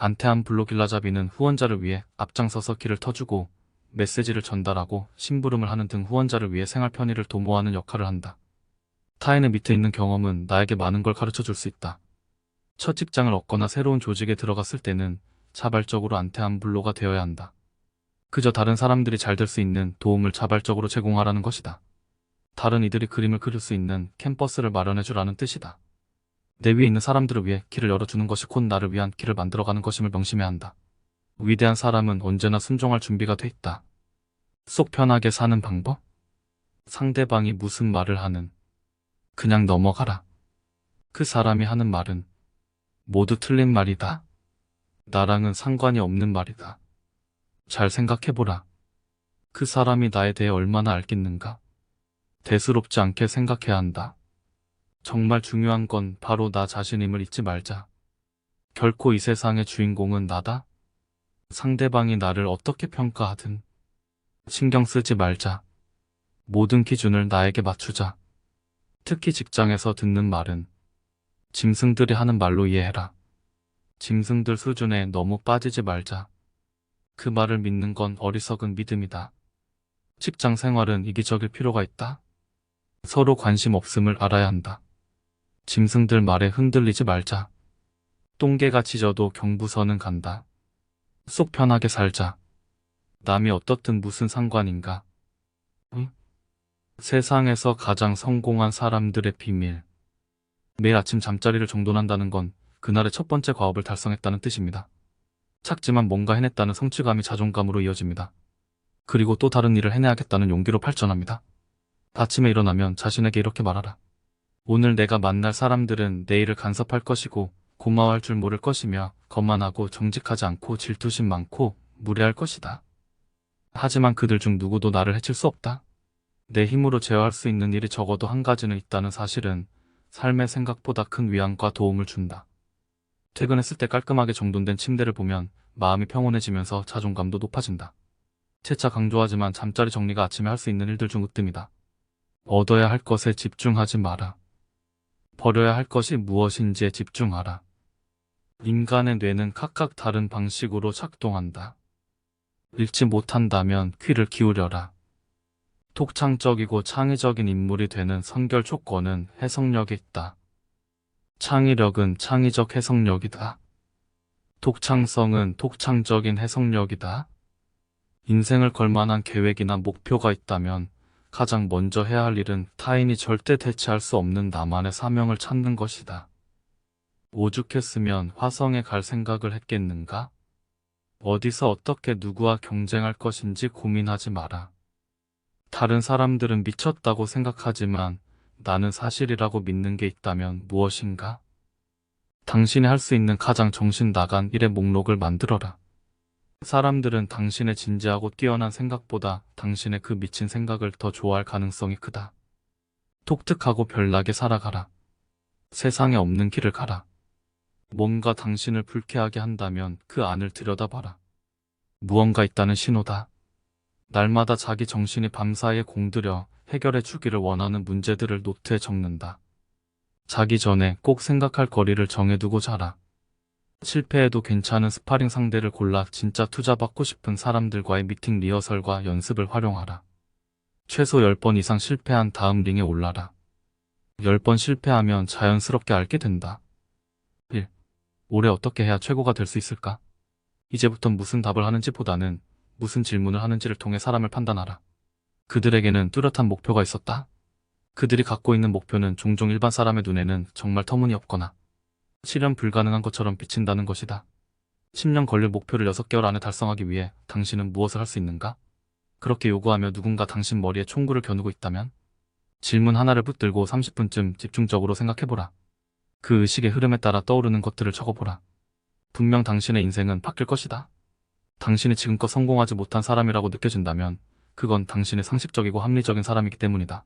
안테안 블로길라자비는 후원자를 위해 앞장서서 길을 터주고 메시지를 전달하고 심부름을 하는 등 후원자를 위해 생활 편의를 도모하는 역할을 한다. 타인의 밑에 있는 경험은 나에게 많은 걸 가르쳐 줄 수 있다. 첫 직장을 얻거나 새로운 조직에 들어갔을 때는 자발적으로 안테안 블로가 되어야 한다. 그저 다른 사람들이 잘 될 수 있는 도움을 자발적으로 제공하라는 것이다. 다른 이들이 그림을 그릴 수 있는 캠퍼스를 마련해 주라는 뜻이다. 내 위에 있는 사람들을 위해 길을 열어주는 것이 곧 나를 위한 길을 만들어가는 것임을 명심해야 한다. 위대한 사람은 언제나 순종할 준비가 돼 있다. 속 편하게 사는 방법? 상대방이 무슨 말을 하는 그냥 넘어가라. 그 사람이 하는 말은 모두 틀린 말이다. 나랑은 상관이 없는 말이다. 잘 생각해보라. 그 사람이 나에 대해 얼마나 알겠는가? 대수롭지 않게 생각해야 한다. 정말 중요한 건 바로 나 자신임을 잊지 말자. 결코 이 세상의 주인공은 나다. 상대방이 나를 어떻게 평가하든 신경 쓰지 말자. 모든 기준을 나에게 맞추자. 특히 직장에서 듣는 말은 짐승들이 하는 말로 이해해라. 짐승들 수준에 너무 빠지지 말자. 그 말을 믿는 건 어리석은 믿음이다. 직장 생활은 이기적일 필요가 있다. 서로 관심 없음을 알아야 한다. 짐승들 말에 흔들리지 말자. 똥개가 짖어도 경부서는 간다. 속 편하게 살자. 남이 어떻든 무슨 상관인가. 응? 세상에서 가장 성공한 사람들의 비밀. 매일 아침 잠자리를 정돈한다는 건 그날의 첫 번째 과업을 달성했다는 뜻입니다. 작지만 뭔가 해냈다는 성취감이 자존감으로 이어집니다. 그리고 또 다른 일을 해내야겠다는 용기로 발전합니다. 아침에 일어나면 자신에게 이렇게 말하라. 오늘 내가 만날 사람들은 내일을 간섭할 것이고 고마워할 줄 모를 것이며 거만하고 정직하지 않고 질투심 많고 무례할 것이다. 하지만 그들 중 누구도 나를 해칠 수 없다. 내 힘으로 제어할 수 있는 일이 적어도 한 가지는 있다는 사실은 삶의 생각보다 큰 위안과 도움을 준다. 퇴근했을 때 깔끔하게 정돈된 침대를 보면 마음이 평온해지면서 자존감도 높아진다. 재차 강조하지만 잠자리 정리가 아침에 할 수 있는 일들 중 으뜸이다. 얻어야 할 것에 집중하지 마라. 버려야 할 것이 무엇인지에 집중하라. 인간의 뇌는 각각 다른 방식으로 작동한다. 읽지 못한다면 귀를 기울여라. 독창적이고 창의적인 인물이 되는 선결 조건은 해석력이 있다. 창의력은 창의적 해석력이다. 독창성은 독창적인 해석력이다. 인생을 걸만한 계획이나 목표가 있다면 가장 먼저 해야 할 일은 타인이 절대 대체할 수 없는 나만의 사명을 찾는 것이다. 오죽했으면 화성에 갈 생각을 했겠는가? 어디서 어떻게 누구와 경쟁할 것인지 고민하지 마라. 다른 사람들은 미쳤다고 생각하지만 나는 사실이라고 믿는 게 있다면 무엇인가? 당신이 할 수 있는 가장 정신 나간 일의 목록을 만들어라. 사람들은 당신의 진지하고 뛰어난 생각보다 당신의 그 미친 생각을 더 좋아할 가능성이 크다. 독특하고 별나게 살아가라. 세상에 없는 길을 가라. 뭔가 당신을 불쾌하게 한다면 그 안을 들여다봐라. 무언가 있다는 신호다. 날마다 자기 정신이 밤사이에 공들여 해결해 주기를 원하는 문제들을 노트에 적는다. 자기 전에 꼭 생각할 거리를 정해두고 자라. 실패해도 괜찮은 스파링 상대를 골라 진짜 투자받고 싶은 사람들과의 미팅 리허설과 연습을 활용하라. 최소 10번 이상 실패한 다음 링에 올라라. 10번 실패하면 자연스럽게 알게 된다. 1. 올해 어떻게 해야 최고가 될 수 있을까? 이제부터 무슨 답을 하는지 보다는 무슨 질문을 하는지를 통해 사람을 판단하라. 그들에게는 뚜렷한 목표가 있었다. 그들이 갖고 있는 목표는 종종 일반 사람의 눈에는 정말 터무니없거나 실현 불가능한 것처럼 비친다는 것이다. 10년 걸릴 목표를 6개월 안에 달성하기 위해 당신은 무엇을 할 수 있는가? 그렇게 요구하며 누군가 당신 머리에 총구를 겨누고 있다면? 질문 하나를 붙들고 30분쯤 집중적으로 생각해보라. 그 의식의 흐름에 따라 떠오르는 것들을 적어보라. 분명 당신의 인생은 바뀔 것이다. 당신이 지금껏 성공하지 못한 사람이라고 느껴진다면 그건 당신이 상식적이고 합리적인 사람이기 때문이다.